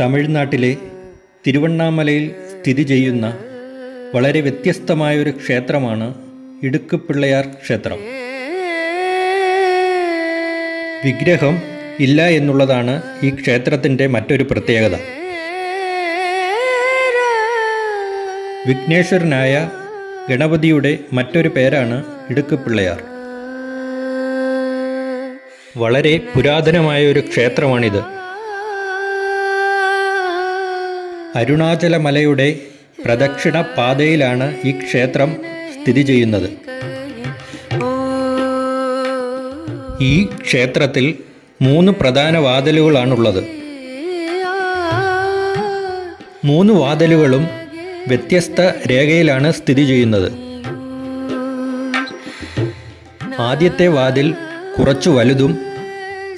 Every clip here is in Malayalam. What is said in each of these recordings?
തമിഴ്നാട്ടിലെ തിരുവണ്ണാമലയിൽ സ്ഥിതി ചെയ്യുന്ന വളരെ വ്യത്യസ്തമായൊരു ക്ഷേത്രമാണ് ഇടുക്കുപിള്ളയാർ ക്ഷേത്രം. വിഗ്രഹം ഇല്ല എന്നുള്ളതാണ് ഈ ക്ഷേത്രത്തിന്റെ മറ്റൊരു പ്രത്യേകത. വിഘ്നേശ്വരനായ ഗണപതിയുടെ മറ്റൊരു പേരാണ് ഇടുക്കുപിള്ളയാർ വളരെ പുരാതനമായ ഒരു ക്ഷേത്രമാണിത്. അരുണാചല മലയുടെ പ്രദക്ഷിണ പാതയിലാണ് ഈ ക്ഷേത്രം സ്ഥിതി ചെയ്യുന്നത്. ഈ ക്ഷേത്രത്തിൽ മൂന്ന് പ്രധാന വാതിലുകളാണുള്ളത്. മൂന്ന് വാതിലുകളും വ്യത്യസ്ത രേഖയിലാണ് സ്ഥിതി ചെയ്യുന്നത്. ആദ്യത്തെ വാതിൽ കുറച്ചു വലുതും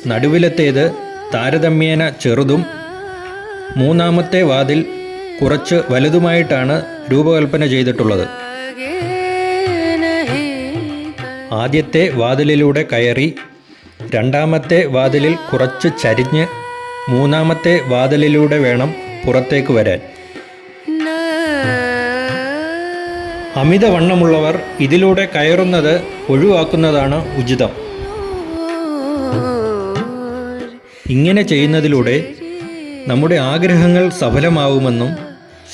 നടുവിലത്തേത് താരതമ്യേന ചെറുതും മൂന്നാമത്തെ വാതിൽ കുറച്ച് വലുതുമായിട്ടാണ് രൂപകൽപ്പന ചെയ്തിട്ടുള്ളത്. ആദ്യത്തെ വാതിലിലൂടെ കയറി രണ്ടാമത്തെ വാതിലിൽ കുറച്ച് ചരിഞ്ഞ് മൂന്നാമത്തെ വാതിലിലൂടെ വേണം പുറത്തേക്ക് വരാൻ. അമിതവണ്ണമുള്ളവർ ഇതിലൂടെ കയറുന്നത് ഒഴിവാക്കുന്നതാണ് ഉചിതം. ഇങ്ങനെ ചെയ്യുന്നതിലൂടെ നമ്മുടെ ആഗ്രഹങ്ങൾ സഫലമാവുമെന്നും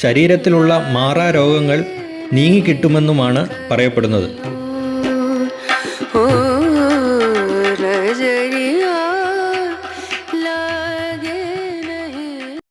ശരീരത്തിലുള്ള മാറാ രോഗങ്ങൾ നീങ്ങിക്കിട്ടുമെന്നുമാണ് പറയപ്പെടുന്നത്